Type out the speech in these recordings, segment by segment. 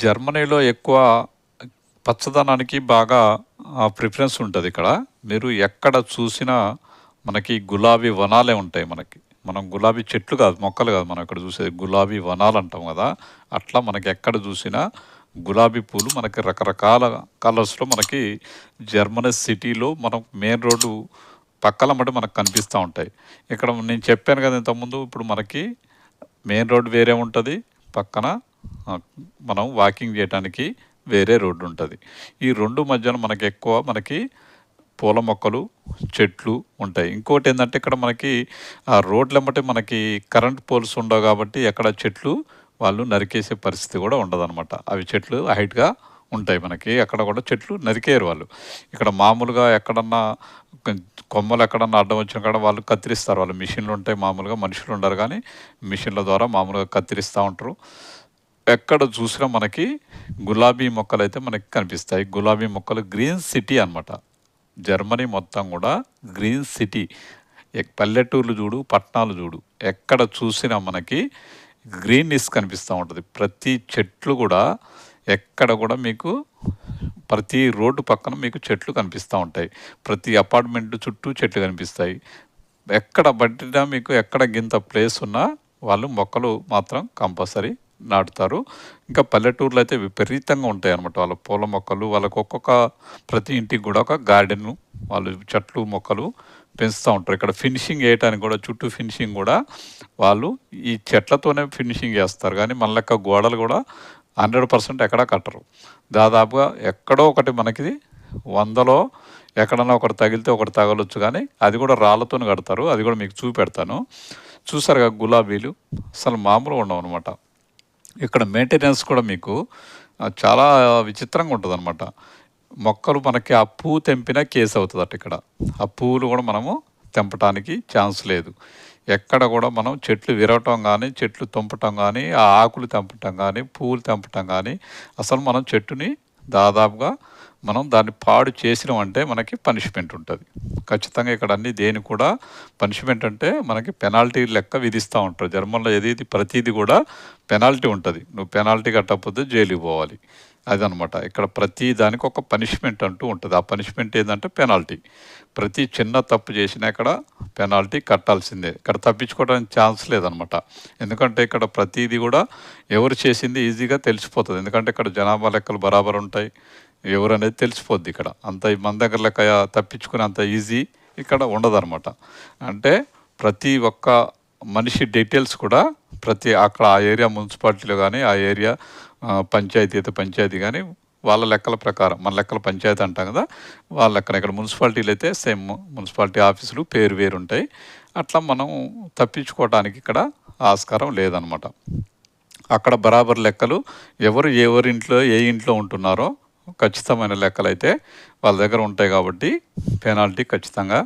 జర్మనీలో ఎక్కువ పచ్చదనానికి బాగా ప్రిఫరెన్స్ ఉంటుంది ఇక్కడ. మీరు ఎక్కడ చూసినా మనకి గులాబీ వనాలే ఉంటాయి మనకి. మనం గులాబీ చెట్లు కాదు, మొక్కలు కాదు మనం ఇక్కడ చూసేది. గులాబీ వనాలు అంటాం కదా అట్లా మనకి ఎక్కడ చూసినా గులాబీ పూలు మనకి రకరకాల కలర్స్‌లో మనకి జర్మనీ సిటీలో మనం మెయిన్ రోడ్డు పక్కలమ్మట మనకు కనిపిస్తూ ఉంటాయి. ఇక్కడ నేను చెప్పాను కదా ఇంతకుముందు ఇప్పుడు మనకి మెయిన్ రోడ్ వేరే ఉంటుంది పక్కన మనం వాకింగ్ చేయడానికి వేరే రోడ్డు ఉంటుంది ఈ రెండు మధ్యన మనకి ఎక్కువ మనకి పూల మొక్కలు, చెట్లు ఉంటాయి. ఇంకోటి ఏంటంటే ఇక్కడ మనకి ఆ రోడ్లెమ్మటే మనకి కరెంట్ పోల్స్ ఉండవు కాబట్టి ఎక్కడ చెట్లు వాళ్ళు నరికేసే పరిస్థితి కూడా ఉండదనమాట. అవి చెట్లు హైట్‌గా ఉంటాయి మనకి. అక్కడ కూడా చెట్లు నరికేయరు వాళ్ళు. ఇక్కడ మామూలుగా ఎక్కడన్నా కొమ్మలు ఎక్కడన్నా అడ్డం వచ్చిన కాడ వాళ్ళు కత్తిరిస్తారు. వాళ్ళు మిషన్లుంటాయి మామూలుగా మనుషులు ఉండరు కానీ మిషన్ల ద్వారా మామూలుగా కత్తిరిస్తూ ఉంటారు. ఎక్కడ చూసినా మనకి గులాబీ మొక్కలైతే మనకి కనిపిస్తాయి. గులాబీ మొక్కలు గ్రీన్ సిటీ అనమాట. జర్మనీ మొత్తం కూడా గ్రీన్ సిటీ. ఎక్ పల్లెటూర్లు చూడు పట్టణాలు చూడు ఎక్కడ చూసినా మనకి గ్రీన్‌నెస్ కనిపిస్తూ ఉంటుంది ప్రతి చెట్లు కూడా ఎక్కడ కూడా మీకు ప్రతి రోడ్డు పక్కన మీకు చెట్లు కనిపిస్తూ ఉంటాయి. ప్రతి అపార్ట్‌మెంట్ చుట్టూ చెట్లు కనిపిస్తాయి. ఎక్కడ పట్టినా మీకు ఎక్కడ గింత ప్లేస్ ఉన్నా వాళ్ళు మొక్కలు మాత్రం కంపల్సరీ నాటుతారు. ఇంకా పల్లెటూర్లో అయితే విపరీతంగా ఉంటాయన్నమాట. వాళ్ళ పూల మొక్కలు వాళ్ళకు ఒక్కొక్క ప్రతి ఇంటికి కూడా ఒక గార్డెన్ వాళ్ళు చెట్లు, మొక్కలు పెంచుతూ ఉంటారు. ఇక్కడ ఫినిషింగ్ వేయటానికి కూడా చుట్టూ ఫినిషింగ్ కూడా వాళ్ళు ఈ చెట్లతోనే ఫినిషింగ్ చేస్తారు కానీ మన లెక్క గోడలు కూడా హండ్రెడ్ పర్సెంట్ ఎక్కడా కట్టరు. దాదాపుగా ఎక్కడో ఒకటి మనకి వందలో ఎక్కడన్నా ఒకటి తగిలితే ఒకటి తగలొచ్చు కానీ అది కూడా రాళ్ళతోనే కడతారు. అది కూడా మీకు చూపెడతాను. చూసారుగా గులాబీలు అసలు మామూలుగా ఉండవనమాట. ఇక్కడ మెయింటెనెన్స్ కూడా మీకు చాలా విచిత్రంగా ఉంటదనమాట. మొక్కలు మనకి ఆ పువ్వు తెంపినా కేసవుతదట ఇక్కడ. ఆ పువ్వులు కూడా మనము తెంపటానికి ఛాన్స్ లేదు. ఎక్కడ కూడా మనం చెట్లు విరవటం కానీ చెట్లు తుంపటం కానీ ఆ ఆకులు తెంపటం కానీ పువ్వులు తెంపటం కానీ అసలు మనం చెట్టుని దాదాపుగా మనం దాన్ని పాడు చేసినామంటే మనకి పనిష్మెంట్ ఉంటుంది ఖచ్చితంగా ఇక్కడ అన్ని దేనికి కూడా పనిష్మెంట్ అంటే మనకి పెనాల్టీ లెక్క విధిస్తూ ఉంటారు. జర్మన్‌లో ఏదీది ప్రతిదీ కూడా పెనాల్టీ ఉంటుంది నువ్వు పెనాల్టీ కట్టకపోతే జైలుకి పోవాలి. అదనమాట. ఇక్కడ ప్రతి దానికి ఒక పనిష్మెంట్ అంటూ ఉంటుంది ఆ పనిష్మెంట్ ఏంటంటే పెనాల్టీ. ప్రతి చిన్న తప్పు చేసినా ఇక్కడ పెనాల్టీ కట్టాల్సిందే. ఇక్కడ తప్పించుకోవడానికి ఛాన్స్ లేదనమాట. ఎందుకంటే ఇక్కడ ప్రతిదీ కూడా ఎవరు చేసింది ఈజీగా తెలిసిపోతుంది ఎందుకంటే ఇక్కడ జనాభా లెక్కలు బరాబర్ ఉంటాయి. ఎవరనేది తెలిసిపోద్ది ఇక్కడ. అంత మన దగ్గర లెక్క తప్పించుకునేంత ఈజీ ఇక్కడ ఉండదనమాట. అంటే ప్రతి ఒక్క మనిషి డీటెయిల్స్ కూడా ప్రతి అక్కడ ఆ ఏరియా మున్సిపాలిటీలో కానీ ఆ ఏరియా పంచాయతీ అయితే పంచాయతీ కానీ వాళ్ళ లెక్కల ప్రకారం మన లెక్కల పంచాయతీ అంటాం కదా వాళ్ళ లెక్కన ఇక్కడ మున్సిపాలిటీలు అయితే సేమ్ మున్సిపాలిటీ ఆఫీసులు పేరు వేరు ఉంటాయి అట్లా మనం తప్పించుకోవటానికి ఇక్కడ ఆస్కారం లేదనమాట. అక్కడ బరాబర్ లెక్కలు ఎవరు ఎవరింట్లో ఏ ఇంట్లో ఉంటున్నారో ఖచ్చితమైన లెక్కలైతే వాళ్ళ దగ్గర ఉంటాయి కాబట్టి పెనాల్టీ ఖచ్చితంగా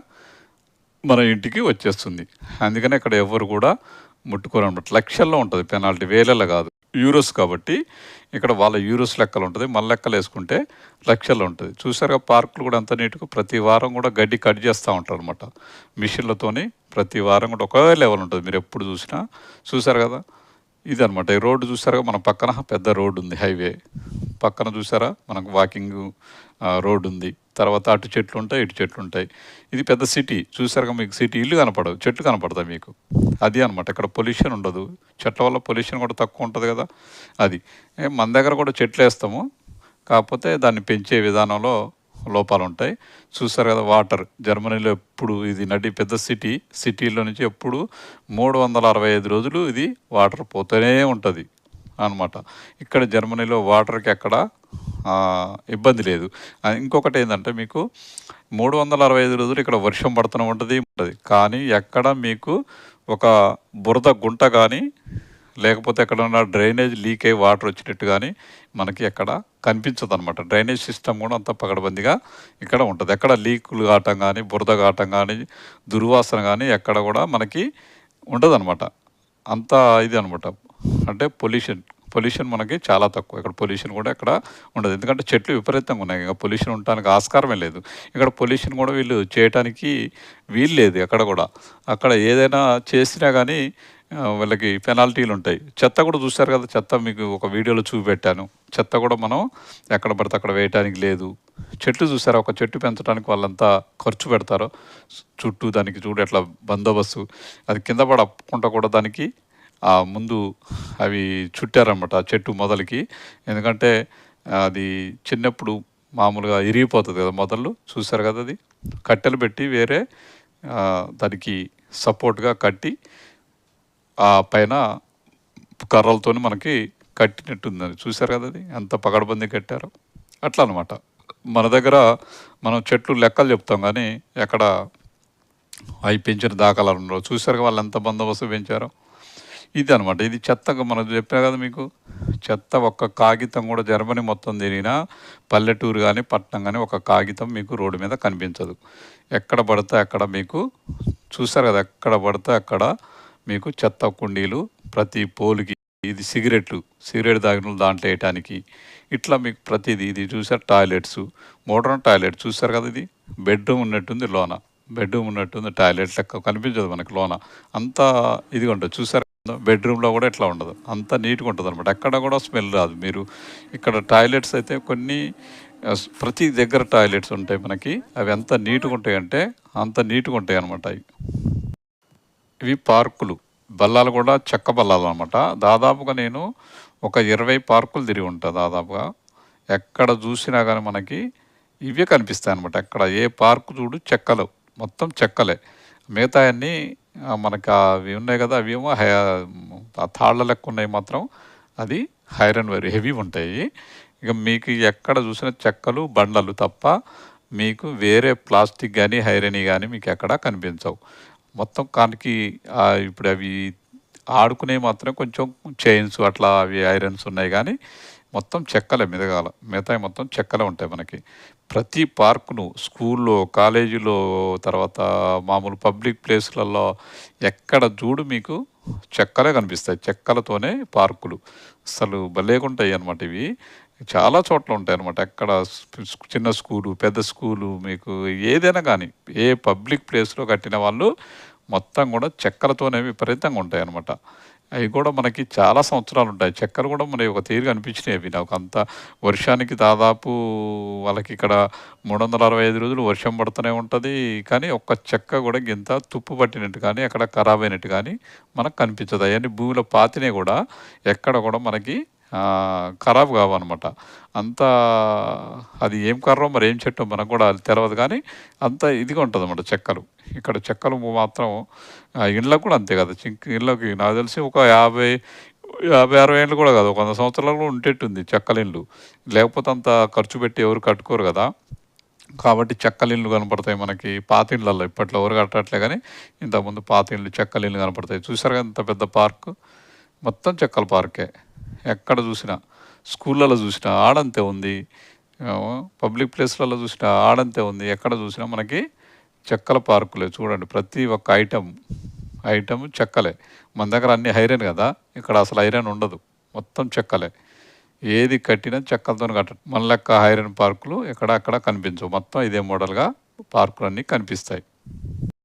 మన ఇంటికి వచ్చేస్తుంది. అందుకనే ఇక్కడ ఎవ్వరు కూడా ముట్టుకోరనమాట. లక్షల్లో ఉంటుంది పెనాల్టీ వేలల్లో కాదు యూరోస్ కాబట్టి ఇక్కడ వాళ్ళ యూరోస్ లెక్కలు ఉంటుంది మన లెక్కలేసుకుంటే లక్షల్లో ఉంటుంది చూసారుగా పార్కులు కూడా ఎంత నీట్‌గా ప్రతి వారం కూడా గడ్డి కట్ జేస్తా ఉంటారనమాట. మిషన్‌లతోని ప్రతి వారం కూడా ఒకే లెవెల్ ఉంటది. మీరెప్పుడు చూసినా చూసారు కదా ఇదనమాట. ఈ రోడ్డు చూసారా మన పక్కన పెద్ద రోడ్డు ఉంది హైవే. పక్కన చూసారా మనకు వాకింగు రోడ్డు రోడ్డుంది. తర్వాత అటు చెట్లు ఉంటాయి ఇటు చెట్లుంటాయి. ఇది పెద్ద సిటీ. చూసారుగా మీకు సిటీ ఇల్లు కనపడవు. చెట్లు కనపడతాయి మీకు. అది అనమాట. ఇక్కడ పొల్యూషన్ ఉండదు. చెట్ల వల్ల పొల్యూషన్ కూడా తక్కువ ఉంటుంది కదా అది. మన దగ్గర కూడా చెట్లు వేస్తాము కాకపోతే దాన్ని పెంచే విధానంలో లోపాలు ఉంటాయి చూసారు కదా వాటర్ జర్మనీలో ఎప్పుడు ఇది నడి పెద్ద సిటీ. సిటీలో నుంచి ఎప్పుడు 365 రోజులు ఇది వాటర్ పోతూనే ఉంటుంది అనమాట. ఇక్కడ జర్మనీలో వాటర్‌కి ఎక్కడ ఇబ్బంది లేదు. ఇంకొకటి ఏంటంటే మీకు 365 రోజులు ఇక్కడ వర్షం పడుతూనే ఉంటది ఉంటుంది కానీ ఎక్కడ మీకు ఒక బురద గుంట కానీ లేకపోతే ఎక్కడన్నా డ్రైనేజ్ లీక్ అయ్యి వాటర్ వచ్చినట్టు కానీ మనకి ఎక్కడ కనిపించదనమాట. డ్రైనేజ్ సిస్టమ్ కూడా అంత పగడబందిగా ఇక్కడ ఉంటుంది ఎక్కడ లీకులు కావటం కానీ బురద కావటం కానీ దుర్వాసన కానీ ఎక్కడ కూడా మనకి ఉండదనమాట. అంత ఇది అనమాట. అంటే పొల్యూషన్. పొల్యూషన్ మనకి చాలా తక్కువ. ఇక్కడ పొల్యూషన్ కూడా ఇక్కడ ఉండదు. ఎందుకంటే చెట్లు విపరీతంగా ఉన్నాయి. ఇంకా పొల్యూషన్ ఉండటానికి ఆస్కారమే లేదు. ఇక్కడ పొల్యూషన్ కూడా వీళ్ళు చేయటానికి వీల్లేదు ఎక్కడ కూడా అక్కడ ఏదైనా చేసినా కానీ వీళ్ళకి పెనాల్టీలు ఉంటాయి. చెత్త కూడా చూశారు కదా చెత్త మీకు ఒక వీడియోలో చూపెట్టాను. చెత్త కూడా మనం ఎక్కడ పడితే అక్కడ వేయటానికి లేదు. చెట్లు చూసారా? ఒక చెట్టు పెంచడానికి వాళ్ళంతా ఖర్చు పెడతారో. చుట్టూ దానికి చూడు ఎట్లా బందోబస్తు. అది కింద పడకుండా కూడా దానికి ఆ ముందు అవి చుట్టారన్నమాట ఆ చెట్టు మొదలకి. ఎందుకంటే అది చిన్నప్పుడు మామూలుగా ఇరిగిపోతుంది కదా మొదలు. చూసారు కదా అది? కట్టెలు పెట్టి వేరే దానికి సపోర్ట్గా కట్టి ఆ పైన కర్రలతో మనకి కట్టినట్టుంది అది చూసారు కదా అది? ఎంత పగడబంది కట్టారు. అట్లా అనమాట మన దగ్గర మనం చెట్లు లెక్కలు చెప్తాం కానీ ఎక్కడ అవి పెంచిన దాఖలాలు ఉండవు. చూసారు వాళ్ళు ఎంత బందోబస్తు పెంచారో? ఇది అనమాట ఇది చెత్తగా మనం చెప్పినా కదా మీకు? చెత్త ఒక్క కాగితం కూడా జర్మనీ మొత్తం తిరిగినా పల్లెటూరు కానీ పట్టణం కానీ ఒక కాగితం మీకు రోడ్డు మీద కనిపించదు. ఎక్కడ పడితే అక్కడ మీకు చూసారు కదా ఎక్కడ పడితే అక్కడ మీకు చెత్త కుండీలు ప్రతి పోలుకి ఇది సిగరెట్లు సిగరెట్ తాగిన దాంట్లో వేయటానికి. ఇట్లా మీకు ప్రతిదీ ఇది చూసారు టాయిలెట్స్. మోడర్న్ టాయిలెట్ చూసారు కదా ఇది? బెడ్రూమ్ ఉన్నట్టుంది లోన. బెడ్రూమ్ ఉన్నట్టుంది టాయిలెట్ లెక్క కనిపించదు మనకి లోన. అంతా ఇదిగా ఉంటుంది. చూసారు బెడ్రూమ్లో కూడా ఇట్లా ఉండదు. అంత నీట్గా ఉంటుంది అనమాట ఎక్కడ కూడా స్మెల్ రాదు. మీరు ఇక్కడ టాయిలెట్స్ అయితే కొన్ని ప్రతి దగ్గర టాయిలెట్స్ ఉంటాయి మనకి. అవి ఎంత నీట్గా ఉంటాయంటే అంత నీట్గా ఉంటాయి అనమాట అవి. ఇవి పార్కులు. బల్లాలు కూడా చెక్క బల్లాలు అనమాట దాదాపుగా నేను ఒక ఇరవై పార్కులు తిరిగి ఉంటా దాదాపుగా. ఎక్కడ చూసినా కానీ మనకి ఇవే కనిపిస్తాయి అనమాట ఎక్కడ ఏ పార్కు చూడు చెక్కలు. మొత్తం చెక్కలే. మిగతా అన్నీ మనకు మనకి అవి ఉన్నాయి కదా అవేమో హై తాళ్ళ లెక్క ఉన్నాయి మాత్రం. అది ఐరన్ వైర్ హెవీ ఉంటాయి. ఇక మీకు ఎక్కడ చూసిన చెక్కలు బండలు తప్ప మీకు వేరే ప్లాస్టిక్ కానీ హైరనీ కానీ మీకు ఎక్కడా కనిపించవు. మొత్తం కానికి ఇప్పుడు అవి ఆడుకునే మాత్రం కొంచెం చైన్స్ అట్లా అవి ఐరన్స్ ఉన్నాయి కానీ మొత్తం చెక్కలే మెదగాల. మిగతా మొత్తం చెక్కలే ఉంటాయి మనకి. ప్రతి పార్కును స్కూల్లో కాలేజీలో తర్వాత మామూలు పబ్లిక్ ప్లేస్లలో ఎక్కడ చూడు మీకు చెక్కలే కనిపిస్తాయి. చెక్కలతోనే పార్కులు. అసలు భలేగుంటాయి అనమాట ఇవి. చాలా చోట్ల ఉంటాయి అనమాట ఎక్కడ చిన్న స్కూలు పెద్ద స్కూలు మీకు ఏదైనా కానీ ఏ పబ్లిక్ ప్లేస్లో కట్టిన వాళ్ళు మొత్తం కూడా చెక్కలతోనే విపరీతంగా ఉంటాయి అనమాట అవి కూడా మనకి చాలా సంవత్సరాలు ఉంటాయి. చెక్కలు కూడా మనకి ఒక తీరుగా అనిపించినాయి నాకు అంత వర్షానికి దాదాపు వాళ్ళకి ఇక్కడ మూడు వందల అరవై ఐదు రోజులు వర్షం పడుతూనే ఉంటుంది. కానీ ఒక్క చెక్క కూడా గింత తుప్పు పట్టినట్టు కానీ అక్కడ ఖరాబ్ అయినట్టు కానీ మనకు కనిపించదు. అవన్నీ భూమిలో పాతినే కూడా ఎక్కడ కూడా మనకి ఖరాబ్ కావన్నమాట. అంత అది ఏం కర్రో మరి ఏం చెట్టు మనకు కూడా అది తెలియదు కానీ అంత ఇదిగా ఉంటుంది అన్నమాట చెక్కలు. ఇక్కడ చెక్కలు మాత్రం ఆ, ఇళ్ళకు కూడా అంతే కదా. చింక్ ఇళ్ళకి నాకు తెలిసి ఒక యాభై యాభై అరవై ఏళ్ళు కూడా కాదు ఒక వంద సంవత్సరాలు కూడా ఉంటేట్టుంది చెక్కల ఇల్లు లేకపోతే అంత ఖర్చు పెట్టి ఎవరు కట్టుకోరు కదా. కాబట్టి చెక్కల కనపడతాయి మనకి. పాత ఇండ్లలో ఇప్పట్లో ఎవరు కట్టట్లే కానీ ఇంతకుముందు పాత ఇండ్లు చెక్కల కనపడతాయి. చూసారు కదా ఇంత పెద్ద పార్క్? మొత్తం చెక్కల పార్కే. ఎక్కడ చూసినా స్కూళ్ళలో చూసినా ఆడంతే ఉంది. పబ్లిక్ ప్లేస్లలో చూసినా ఆడంతే ఉంది. ఎక్కడ చూసినా మనకి చెక్కల పార్కులే చూడండి. ప్రతి ఒక్క ఐటెం ఐటమ్ చెక్కలే. మన దగ్గర అన్ని ఐరన్ కదా. ఇక్కడ అసలు ఐరన్ ఉండదు. మొత్తం చెక్కలే. ఏది కట్టినా చెక్కలతో కట్ట మన లెక్క ఐరన్ పార్కులు ఎక్కడ అక్కడ కనిపించవు. మొత్తం ఇదే మోడల్గా పార్కులు అన్నీ కనిపిస్తాయి.